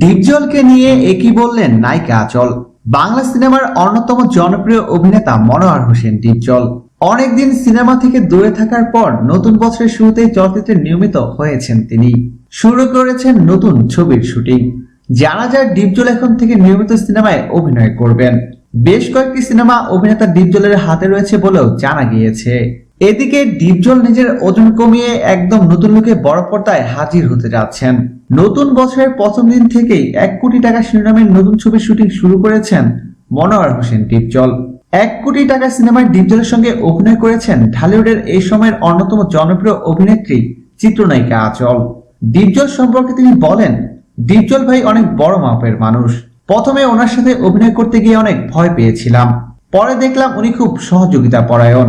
ডিপজলকে নিয়ে একই বললেন নায়িকা আচল। বাংলা সিনেমার অন্যতম জনপ্রিয় অভিনেতা মনোয়ার হোসেন ডিপজল অনেকদিন সিনেমা থেকে দূরে থাকার পর নতুন বছরের শুরুতেই চলচ্চিত্রে নিয়মিত হয়েছেন তিনি। শুরু করেছেন নতুন ছবির শুটিং। জানা যায় ডিপজল এখন থেকে নিয়মিত সিনেমায় অভিনয় করবেন। বেশ কয়েকটি সিনেমা অভিনেতা ডিপজলের হাতে রয়েছে বলেও জানা গিয়েছে। এদিকে ডিপজল নিজের ওজন কমিয়ে একদম নতুন লুকে বড় পর্দায় হাজির হতে যাচ্ছেন। নতুন বছরের প্রথম দিন থেকেই এক কোটি টাকা শিরোনামের নতুন ছবির শুটিং শুরু করেছেন মনোয়ার হোসেন ডিপজল এক কোটি টাকা সিনেমায় ডিপজলের সঙ্গে অভিনয় করেছেন ঢালিউডের এই সময়ের অন্যতম জনপ্রিয় অভিনেত্রী চিত্রনায়িকা আচল। ডিপজল সম্পর্কে তিনি বলেন ডিপজল ভাই অনেক বড় মাপের মানুষ। প্রথমে ওনার সাথে অভিনয় করতে গিয়ে অনেক ভয় পেয়েছিলাম। পরে দেখলাম উনি খুব সহযোগিতা পরায়ণ